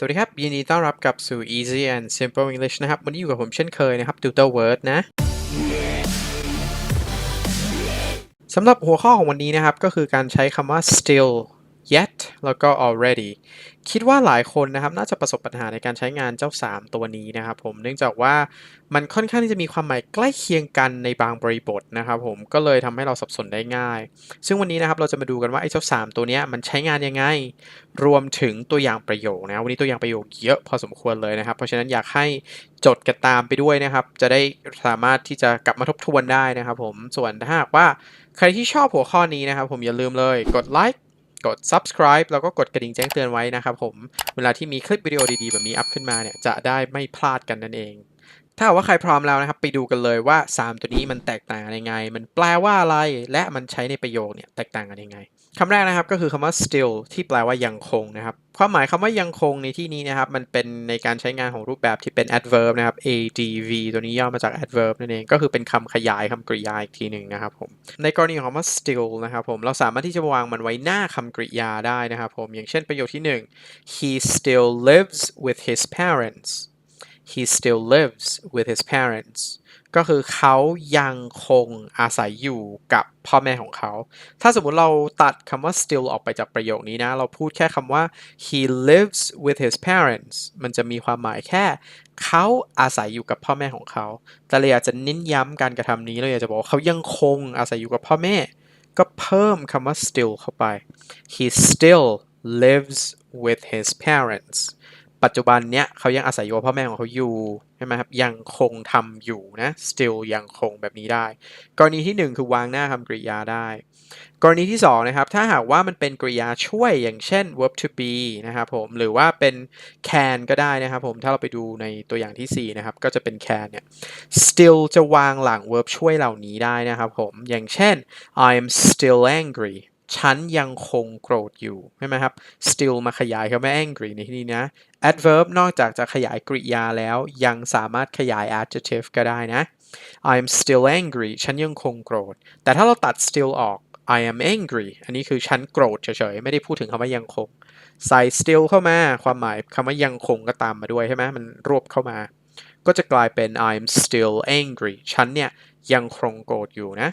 สวัสดีครับ ยินดีต้อนรับกลับสู่ Easy and Simple English นะครับ วันนี้อยู่กับผมเช่นเคยนะครับ Tutor Word นะสำหรับหัวข้อของวันนี้นะครับ ก็คือการใช้คำว่า still yet แล้วก็ already คิดว่าหลายคนนะครับน่าจะประสบปัญหาในการใช้งานเจ้า 3 ตัวนี้นะครับผมเนื่องจากว่ามันค่อนข้างที่จะมีความหมายใกล้เคียงกันในบางบริบทนะครับผมก็เลยทำให้เราสับสนได้ง่าย ซึ่งวันนี้นะครับเราจะมาดูกันว่าไอ้เจ้า 3 ตัวนี้มันใช้งานยังไง รวมถึงตัวอย่างประโยคนะวันนี้ตัวอย่างประโยคเยอะพอสมควรเลยนะครับ เพราะฉะนั้นอยากให้จดกันตามไปด้วยนะครับ จะได้สามารถที่จะกลับมาทบทวนได้นะครับผมส่วนถ้าหากว่าใครที่ชอบหัวข้อนี้นะครับผมอย่าลืมเลยกดไลค์ กด subscribe แล้วก็กดกระดิ่งแจ้งเตือนไว้นะครับผม เวลาที่มีคลิปวิดีโอดีๆ แบบนี้อัพขึ้นมาเนี่ย จะได้ไม่พลาดกันนั่นเอง ถ้าหากว่าใครพร้อมแล้วนะครับ ไปดูกันเลยว่า 3 ตัวนี้มันแตกต่างกันยังไง มันแปลว่าอะไร และมันใช้ในประโยคเนี่ยแตกต่างกันยังไงคำแรกนะครับก็คือคำว่า still ที่แปลว่ายังคงนะครับ ความหมายคำว่ายังคงในที่นี้นะครับ มันเป็นในการใช้งานของรูปแบบที่เป็น adverb นะครับ adv ตัวนี้ย่อมาจาก adverb นั่นเอง ก็คือเป็นคำขยายคำกริยาอีกทีหนึ่งนะครับผม ในกรณีของคำว่า still นะครับผม เราสามารถที่จะวางมันไว้หน้าคำกริยาได้นะครับผม อย่างเช่นประโยคที่ 1 he still lives with his parents he still lives with his parents ก็คือเขายังคงอาศัยอยู่กับพ่อแม่ของเขา ถ้าสมมุติเราตัดคำว่า still ออกไปจากประโยคนี้นะ เราพูดแค่คำว่า he lives with his parents มันจะมีความหมายแค่ เขาอาศัยอยู่กับพ่อแม่ของเขา แต่เราอยากจะเน้นย้ำการกระทำนี้เราอยากจะบอกว่าเขายังคงอาศัยอยู่กับพ่อแม่ ก็เพิ่มคำว่า still เข้าไป he still lives with his parents ปัจจุบันเนี้ยเขายังอาศัยอยู่กับพ่อแม่ของเขาอยู่ใช่ไหมครับยังคงทำอยู่นะ still ยังคงแบบนี้ได้ กรณีที่หนึ่งคือวางหน้าคำกริยาได้ กรณีที่สองนะครับถ้าหากว่ามันเป็นกริยาช่วยอย่างเช่น verb to be นะครับผมหรือว่าเป็น can ก็ได้นะครับผมถ้าเราไปดูในตัวอย่างที่4นะครับก็จะเป็น can เนี่ย still จะวางหลัง verb ช่วยเหล่านี้ได้นะครับผมอย่างเช่น I'm still angry ฉันยังคงโกรธอยู่ใช่ไหมครับ still มาขยายคำว่า angry ในที่นี้นะ adverb นอกจากจะขยายกริยาแล้ว ยังสามารถขยาย adjective ก็ได้นะ I'm still angry ฉันยังคงโกรธ แต่ถ้าเราตัด still ออก I am angry อันนี้คือฉันโกรธเฉยๆ ไม่ได้พูดถึงคำว่ายังคง ใส่ still เข้ามา ความหมายคำว่ายังคงก็ตามมาด้วยใช่ไหมมันรวบเข้ามา ก็จะกลายเป็น I'm still angry ฉันเนี่ยยังคงโกรธอยู่นะ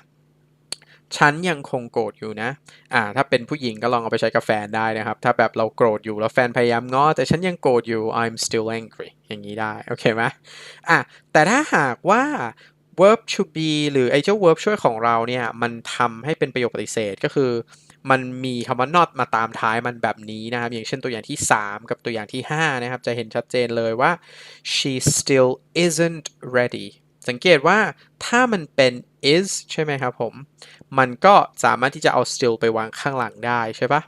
ฉันยังคงโกรธอยู่นะ อ่า ถ้าเป็นผู้หญิงก็ลองเอาไปใช้กับแฟนได้นะครับ ถ้าแบบเราโกรธอยู่แล้วแฟนพยายามง้อแต่ฉันยังโกรธอยู่ I'm still angry อย่างนี้ได้ โอเคไหมอะ แต่ถ้าหากว่า verb to be หรือไอ้เจ้า verb ช่วยของเราเนี่ย มันทำให้เป็นประโยคปฏิเสธก็คือ มันมีคำว่า not มาตามท้ายมันแบบนี้นะครับ อย่างเช่นตัวอย่างที่ 3 กับตัวอย่างที่ 5 นะครับ จะเห็นชัดเจนเลยว่า she still isn't ready สังเกตว่าถ้ามันเป็น is ใช่ไหมครับผม มันก็สามารถที่จะเอา still ไปวางข้างหลังได้ใช่ปะ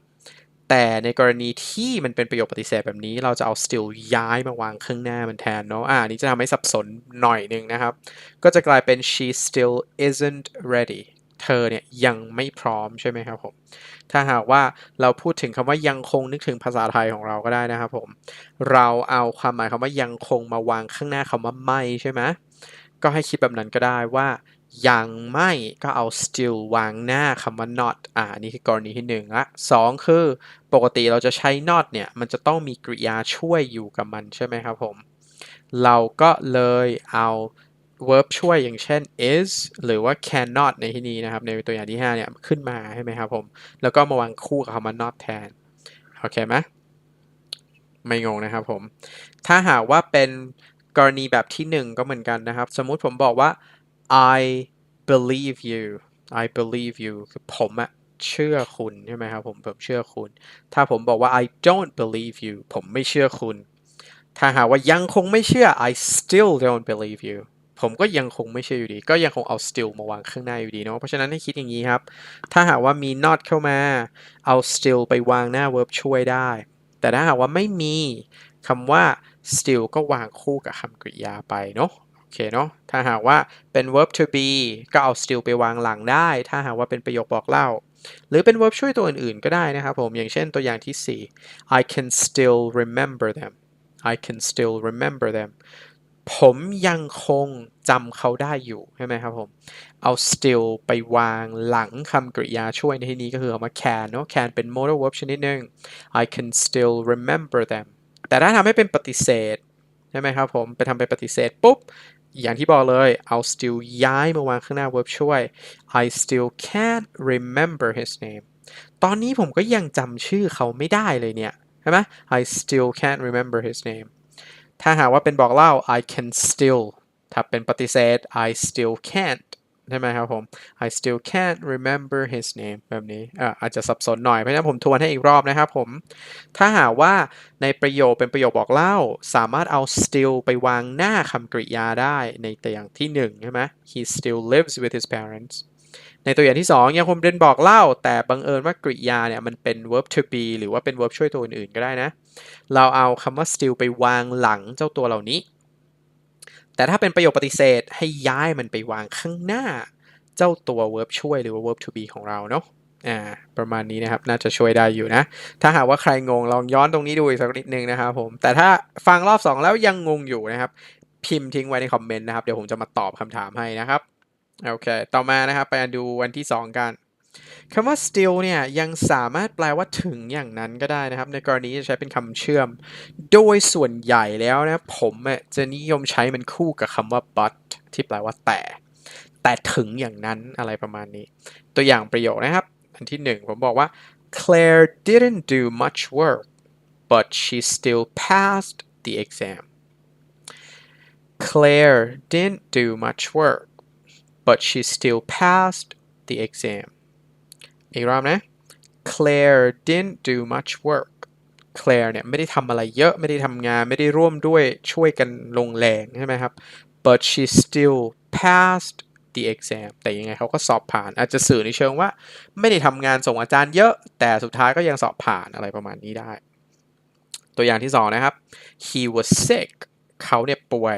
แต่ในกรณีที่มันเป็นประโยคปฏิเสธแบบนี้ เราจะเอา still ย้ายมาวางข้างหน้ามันแทนเนาะอ่านี้จะทำให้สับสนหน่อยนึงนะครับ ก็จะกลายเป็น she still isn't ready เธอเนี่ยยังไม่พร้อมใช่ไหมครับผม ถ้าหากว่าเราพูดถึงคำว่ายังคงนึกถึงภาษาไทยของเราก็ได้นะครับผม เราเอาความหมายคำว่ายังคงมาวางข้างหน้าคำว่าไม่ใช่ไหม ก็ให้คิดแบบนั้นก็ได้ว่า ยังไม่ก็เอา still วางหน้าคำว่า not อ่านี่คือกรณีที่หนึ่งละสองคือปกติเราจะใช้ not เนี่ยมันจะต้องมีกริยาช่วยอยู่กับมันใช่ไหมครับผม เราก็เลยเอา verb ช่วยอย่างเช่น is หรือว่า cannot ในที่นี้นะครับ ในตัวอย่างที่ 5 เนี่ย ขึ้นมาใช่ไหมครับผม แล้วก็มาวางคู่กับคำว่า not แทน โอเคไหมไม่งงนะครับผม ถ้าหากว่าเป็น กรณีแบบที่หนึ่งก็เหมือนกันนะครับ สมมุติผมบอกว่า I believe you I believe you คือผมอะเชื่อคุณใช่ไหมครับผมผมเชื่อคุณ ถ้าผมบอกว่า I don't believe you ผมไม่เชื่อคุณ ถ้าหากว่ายังคงไม่เชื่อ I still don't believe you ผมก็ยังคงไม่เชื่ออยู่ดี ก็ยังคงเอา still มาวางข้างหน้าอยู่ดีเนาะเพราะฉะนั้นให้คิดอย่างนี้ครับ ถ้าหากว่ามี not เข้ามา เอา still ไปวางหน้า verb ช่วยได้ แต่ถ้าหากว่าไม่มีคำว่า still ก็วางคู่กับคำกริยาไปเนาะโอเคเนาะถ้าหากว่าเป็น verb to be ก็เอา still ไปวางหลังได้ ถ้าหากว่าเป็นประโยคบอกเล่า หรือเป็น verb ช่วยตัวอื่นๆ ก็ได้นะครับผม อย่างเช่นตัวอย่างที่ 4 I can still remember them I can still remember them ผมยังคงจำเขาได้อยู่ ใช่ไหมครับผม เอา still ไปวางหลังคำกริยาช่วยในที่นี้ก็คือคำว่า can เนาะ can เป็น modal verb ชนิดหนึ่ง I can still remember them แต่ถ้าทำให้เป็นปฏิเสธใช่ไหมครับผม ไปทำเป็นปฏิเสธปุ๊บ อย่างที่บอกเลยเอา still ย้ายมาวางข้างหน้า verb ช่วย I still can't remember his name ตอนนี้ผมก็ยังจำชื่อเขาไม่ได้เลยเนี่ยใช่ไหม I still can't remember his name ถ้าหากว่าเป็นบอกเล่า I can still ถ้าเป็นปฏิเสธ I still can't ใช่ไหมครับผม I still can't remember his name แบบนี้อาจจะสับสนหน่อย เพราะฉะนั้นผมทวนให้อีกรอบนะครับผม ถ้าหากว่าในประโยคเป็นประโยคบอกเล่า สามารถเอา still ไปวางหน้าคำกริยาได้ในตัวอย่างที่หนึ่งใช่ไหม he still lives with his parents ในตัวอย่างที่ 2 ยังคงเป็นบอกเล่า แต่บังเอิญว่ากริยาเนี่ยมันเป็น verb to be หรือว่าเป็น verb ช่วยตัวอื่นๆก็ได้นะ เราเอาคำว่า still ไปวางหลังเจ้าตัวเหล่านี้ แต่ถ้าเป็นประโยคปฏิเสธให้ย้ายมันไปวางข้างหน้า เจ้าตัว verb ช่วยหรือว่า verb to be ของเราเนาะอ่าประมาณนี้นะครับ น่าจะช่วยได้อยู่นะ ถ้าหากว่าใครงงลองย้อนตรงนี้ดูอีกสักนิดนึงนะครับผม แต่ถ้าฟังรอบ 2 แล้วยังงงอยู่นะครับ พิมพ์ทิ้งไว้ในคอมเมนต์นะครับ เดี๋ยวผมจะมาตอบคำถามให้นะครับ โอเค ต่อมานะครับ ไปดูวันที่ 2 กัน คำว่า still เนี่ยยังสามารถแปลว่าถึงอย่างนั้นก็ได้นะครับ ในกรณีจะใช้เป็นคำเชื่อม โดยส่วนใหญ่แล้วนะผมจะนิยมใช้มันคู่กับคำว่า but ที่แปลว่าแต่ แต่ถึงอย่างนั้นอะไรประมาณนี้ ตัวอย่างประโยคนะครับ อันที่หนึ่งผมบอกว่า Claire didn't do much work but she still passed the exam Claire didn't do much work but she still passed the exam อีกรอบนะ Claire didn't do much work Claire เนี่ยไม่ได้ทำอะไรเยอะไม่ได้ทำงานไม่ได้ร่วมด้วยช่วยกันลงแรงใช่ไหมครับ but she still passed the exam แต่ยังไงเขาก็สอบผ่าน อาจจะสื่อในเชิงว่า ไม่ได้ทำงานส่งอาจารย์เยอะ แต่สุดท้ายก็ยังสอบผ่านอะไรประมาณนี้ได้ ตัวอย่างที่สองนะครับ he was sick เขาเนี่ยป่วย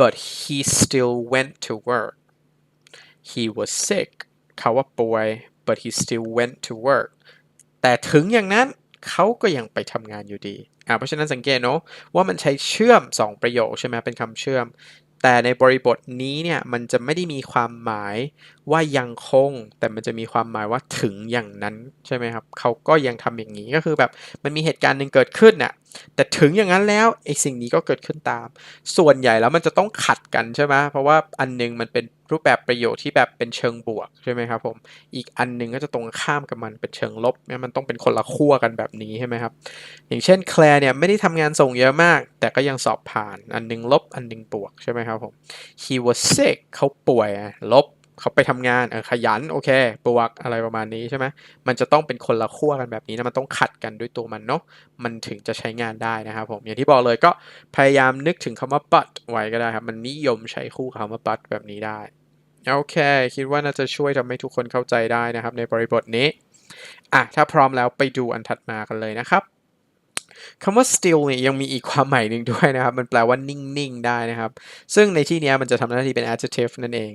but he still went to work he was sick เขาว่าป่วย but he still went to work แต่ถึงอย่างนั้นเขาก็ยังไปทำงานอยู่ดีอ่าเพราะฉะนั้นสังเกตเนาะว่ามันใช้เชื่อม 2 ประโยคใช่ไหมเป็นคำเชื่อม แต่ในบริบทนี้เนี่ยมันจะไม่ได้มีความหมายว่ายังคง แต่มันจะมีความหมายว่าถึงอย่างนั้นใช่ไหมครับเขาก็ยังทำอย่างนี้ก็คือแบบมันมีเหตุการณ์หนึ่งเกิดขึ้นน่ะ แต่ถึงอย่างนั้นแล้วไอ้สิ่งนี้ก็เกิดขึ้นตาม ส่วนใหญ่แล้วมันจะต้องขัดกันใช่ไหมเพราะว่าอันนึงมันเป็นรูปแบบประโยคที่แบบเป็นเชิงบวกใช่ไหมครับผม อีกอันนึงก็จะตรงข้ามกับมันเป็นเชิงลบเนี่ยมันต้องเป็นคนละขั้วกันแบบนี้ใช่ไหมครับ อย่างเช่นแคลร์เนี่ยไม่ได้ทำงานส่งเยอะมาก แต่ก็ยังสอบผ่าน อันนึงลบอันนึงบวกใช่ไหมครับผม he was sick เขาป่วยลบ เขาไปทำงานขยันโอเคบวกอะไรประมาณนี้ใช่ไหมมันจะต้องเป็นคนละขั้วกันแบบนี้นะมันต้องขัดกันด้วยตัวมันเนาะมันถึงจะใช้งานได้นะครับผมอย่างที่บอกเลยก็พยายามนึกถึงคำว่า but ไว้ก็ได้ครับ มันนิยมใช้คู่กับคำว่า but แบบนี้ได้โอเค คิดว่าน่าจะช่วยทำให้ทุกคนเข้าใจได้นะครับ ในบริบทนี้อะถ้าพร้อมแล้วไปดูอันถัดมากันเลยนะครับคำว่า still เนี่ยยังมีอีกความหมายหนึ่งด้วยนะครับ มันแปลว่านิ่ง ๆ ได้นะครับ ซึ่งในที่นี้มันจะทำหน้าที่เป็น adjective นั่นเอง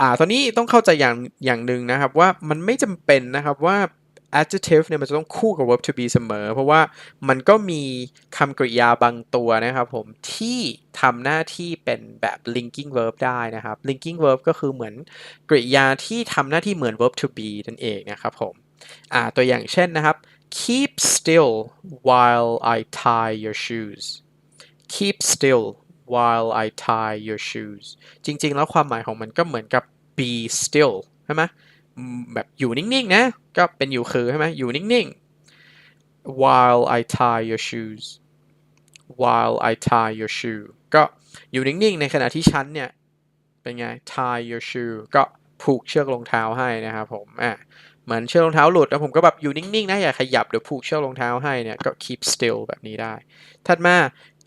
อ่าตอนนี้ต้องเข้าใจอย่างอย่างหนึ่งนะครับว่ามันไม่จำเป็นนะครับว่า adjective เนี่ยมันจะต้องคู่กับ verb to be เสมอ เพราะว่ามันก็มีคำกริยาบางตัวนะครับผมที่ทำหน้าที่เป็นแบบ linking verb ได้นะครับ linking verb ก็คือเหมือนกริยาที่ทำหน้าที่เหมือน verb to be นั่นเองนะครับผมอ่าตัวอย่างเช่นนะครับ keep still while I tie your shoes keep still while I tie your shoes จริง ๆ แล้วความหมายของมันก็เหมือนกับ be still ใช่ไหมแบบอยู่นิ่ง ๆ นะ ก็เป็นอยู่คือใช่ไหมอยู่นิ่ง ๆ while I tie your shoes while I tie your shoe ก็อยู่นิ่ง ๆ ในขณะที่ฉันเนี่ย เป็นไง tie your shoe ก็ผูกเชือกรองเท้าให้นะครับผมอะ เหมือนเชือกรองเท้าหลุดแล้วผมก็แบบอยู่นิ่งๆนะอย่าขยับเดี๋ยวผูกเชือกรองเท้าให้เนี่ยก็ keep still แบบนี้ได้ ถัดมา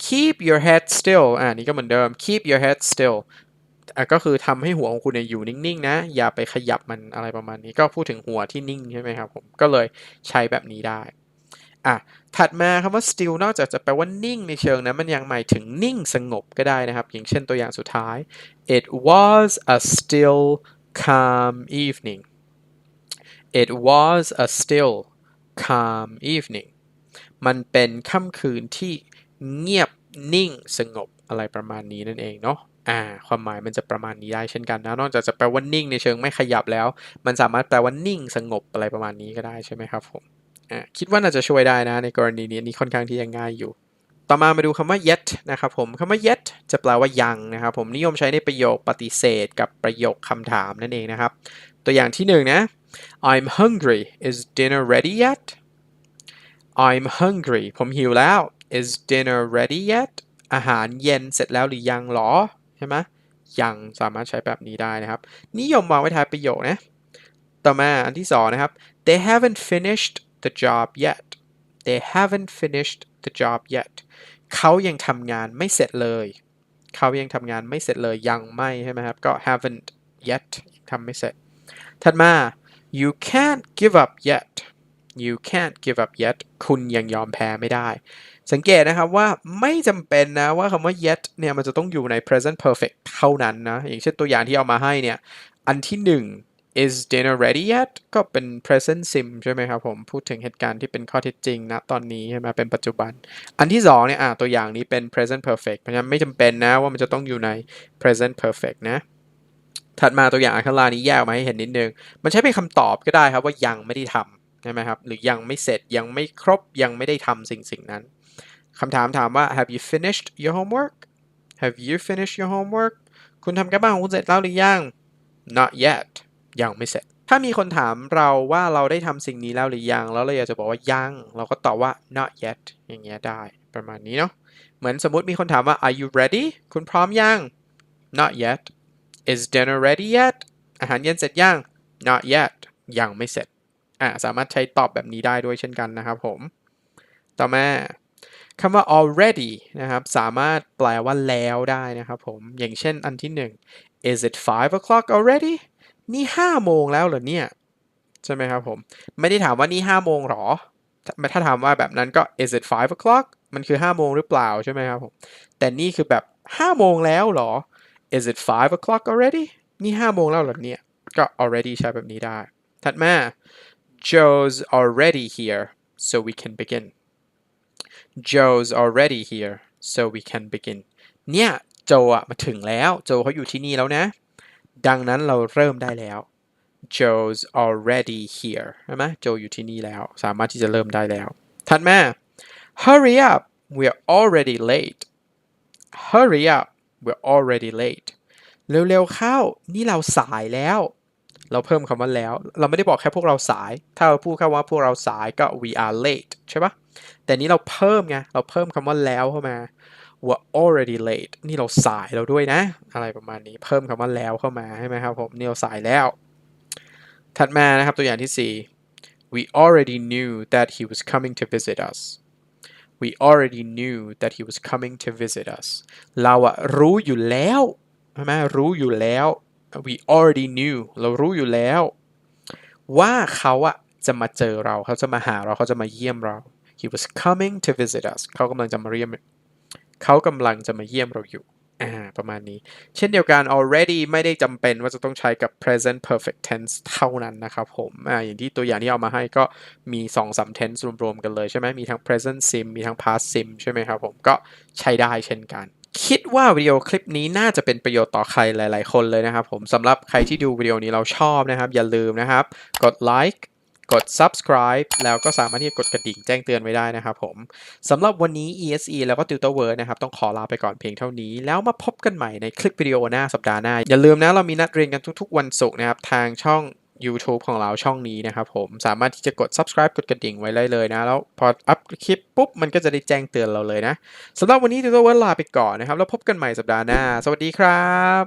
keep your head still อ่านี่ก็เหมือนเดิม keep your head still อะก็คือทำให้หัวของคุณเนี่ยอยู่นิ่งๆนะ อย่าไปขยับมันอะไรประมาณนี้ ก็พูดถึงหัวที่นิ่งใช่ไหมครับผม ก็เลยใช้แบบนี้ได้ อะ ถัดมาคำว่า still นอกจากจะแปลว่านิ่งในเชิงนะ มันยังหมายถึงนิ่งสงบก็ได้นะครับ อย่างเช่นตัวอย่างสุดท้าย it was a still calm evening it was a still calm evening มันเป็นค่ำคืนที่เงียบนิ่งสงบอะไรประมาณนี้นั่นเองเนาะอ่าความหมายมันจะประมาณนี้ได้เช่นกันนะ นอกจากจะแปลว่านิ่งในเชิงไม่ขยับแล้ว มันสามารถแปลว่านิ่งสงบอะไรประมาณนี้ก็ได้ใช่ไหมครับผมอ่าคิดว่าน่าจะช่วยได้นะ ในกรณีนี้นี่ค่อนข้างที่จะง่ายอยู่ ต่อมามาดูคำว่า yet นะครับผมคำว่า yet จะแปลว่ายังนะครับผมนิยมใช้ในประโยคปฏิเสธ กับประโยคคำถามนั่นเองนะครับ ตัวอย่างที่หนึ่งนะ I'm hungry is dinner ready yet I'm hungry ผมหิวแล้ว is dinner ready yet อาหารเย็นเสร็จแล้วหรือยังหรอ ใช่ไหมยังสามารถใช้แบบนี้ได้นะครับ นิยมวางไว้ท้ายประโยคนะ ต่อมาอันที่สองนะครับ they haven't finished the job yet they haven't finished the job yet เขายังทำงานไม่เสร็จเลย เขายังทำงานไม่เสร็จเลยยังไม่ใช่ไหมครับ ก็ haven't yet ทำไม่เสร็จ ถัดมา you can't give up yet you can't give up yet คุณยังยอมแพ้ไม่ได้ สังเกตนะครับว่าไม่จำเป็นนะว่าคำว่า yet เนี่ยมันจะต้องอยู่ใน present perfect เท่านั้นนะ อย่างเช่นตัวอย่างที่เอามาให้เนี่ย อันที่หนึ่ง is dinner ready yet ก็เป็น present sim ใช่ไหมครับผม พูดถึงเหตุการณ์ที่เป็นข้อเท็จจริงนะตอนนี้ใช่ไหมเป็นปัจจุบัน อันที่สองเนี่ยตัวอย่างนี้เป็น present perfect เพราะฉะนั้นไม่จำเป็นนะว่ามันจะต้องอยู่ใน present perfect นะ ถัดมาตัวอย่างข้างล่านี้แยกมาให้เห็นนิดนึง มันใช้เป็นคำตอบก็ได้ครับว่ายังไม่ได้ทำใช่ไหมครับ หรือยังไม่เสร็จยังไม่ครบยังไม่ได้ทำสิ่งสิ่งนั้นคำถามถามว่า have you finished your homework have you finished your homework คุณทำการบ้านของคุณเสร็จแล้วหรือยัง not yet ยังไม่เสร็จ ถ้ามีคนถามเราว่าเราได้ทำสิ่งนี้แล้วหรือยัง แล้วเราอยากจะบอกว่ายัง เราก็ตอบว่า not yet อย่างเงี้ยได้ประมาณนี้เนาะ เหมือนสมมติมีคนถามว่า are you ready คุณพร้อมยัง not yet is dinner ready yet อาหารเย็นเสร็จยัง not yet ยังไม่เสร็จอะสามารถใช้ตอบแบบนี้ได้ด้วยเช่นกันนะครับผม ต่อมาคำว่า already นะครับ สามารถแปลว่าแล้วได้นะครับผม อย่างเช่นอันที่หนึ่ง is it five o'clock already นี่ห้าโมงแล้วเหรอเนี่ย ใช่ไหมครับผม ไม่ได้ถามว่านี่ห้าโมงหรอ ถ้าถามว่าแบบนั้นก็ is it five o'clock มันคือห้าโมงหรือเปล่าใช่ไหมครับผม แต่นี่คือแบบห้าโมงแล้วหรอ is it five o'clock already นี่ห้าโมงแล้วเหรอเนี่ย ก็ already ใช้แบบนี้ได้ ถัดมา Joe's already here so we can begin Joe's already here so we can begin เนี่ยโจอะมาถึงแล้ว โจเขาอยู่ที่นี่แล้วนะ ดังนั้นเราเริ่มได้แล้ว Joe's already here ใช่ไหมโจอยู่ที่นี่แล้ว สามารถที่จะเริ่มได้แล้ว ถัดมา Hurry up we're already late Hurry up We're already late เร็วๆเข้า นี่เราสายแล้ว เราเพิ่มคำว่าแล้ว เราไม่ได้บอกแค่พวกเราสาย ถ้าเราพูดแค่ว่าพวกเราสายก็ we are late ใช่ปะแต่นี้เราเพิ่มไง เราเพิ่มคำว่าแล้วเข้ามา we're already late นี่เราสายแล้วด้วยนะ อะไรประมาณนี้ เพิ่มคำว่าแล้วเข้ามาใช่ไหมครับผม นี่เราสายแล้ว ถัดมานะครับตัวอย่างที่ 4 we already knew that he was coming to visit us we already knew that he was coming to visit us เราอะรู้อยู่แล้วใช่ไหมรู้อยู่แล้ว we already knew เรารู้อยู่แล้ว ว่าเขาอะจะมาเจอเราเขาจะมาหาเราเขาจะมาเยี่ยมเรา he was coming to visit us เขากำลังจะมาเยี่ยมเขากำลังจะมาเยี่ยมเราอยู่ อ่าประมาณนี้ เช่นเดียวกัน already ไม่ได้จำเป็นว่าจะต้องใช้กับ present perfect tense เท่านั้นนะครับผมอ่าอย่างที่ตัวอย่างที่เอามาให้ก็มี 2 3 tense รวมๆกันเลยใช่ไหมมีทั้ง present sim มีทั้ง past sim ใช่ไหมครับผมก็ใช้ได้เช่นกันคิดว่าวิดีโอคลิปนี้น่าจะเป็นประโยชน์ต่อใครหลาย ๆ คนเลยนะครับผมสำหรับใครที่ดูวิดีโอนี้เราชอบนะครับ อย่าลืมนะครับ กดไลค์ กด subscribe แล้วก็สามารถที่จะกดกระดิ่งแจ้งเตือนไว้ได้นะครับผมสำหรับวันนี้ ESE แล้วก็ Tutor Word นะครับ ต้องขอลาไปก่อนเพียงเท่านี้ แล้วมาพบกันใหม่ในคลิปวิดีโอหน้าสัปดาห์หน้า อย่าลืมนะ เรามีนัดเรียนกันทุกๆ วันศุกร์นะครับ ทางช่อง YouTube ของเราช่องนี้นะครับผมสามารถที่จะกด subscribe กดกระดิ่งไว้ได้เลยนะ แล้วพออัพคลิปปุ๊บ มันก็จะได้แจ้งเตือนเราเลยนะสำหรับวันนี้ Tutor Word ลาไปก่อนนะครับแล้วพบกันใหม่สัปดาห์หน้า สวัสดีครับ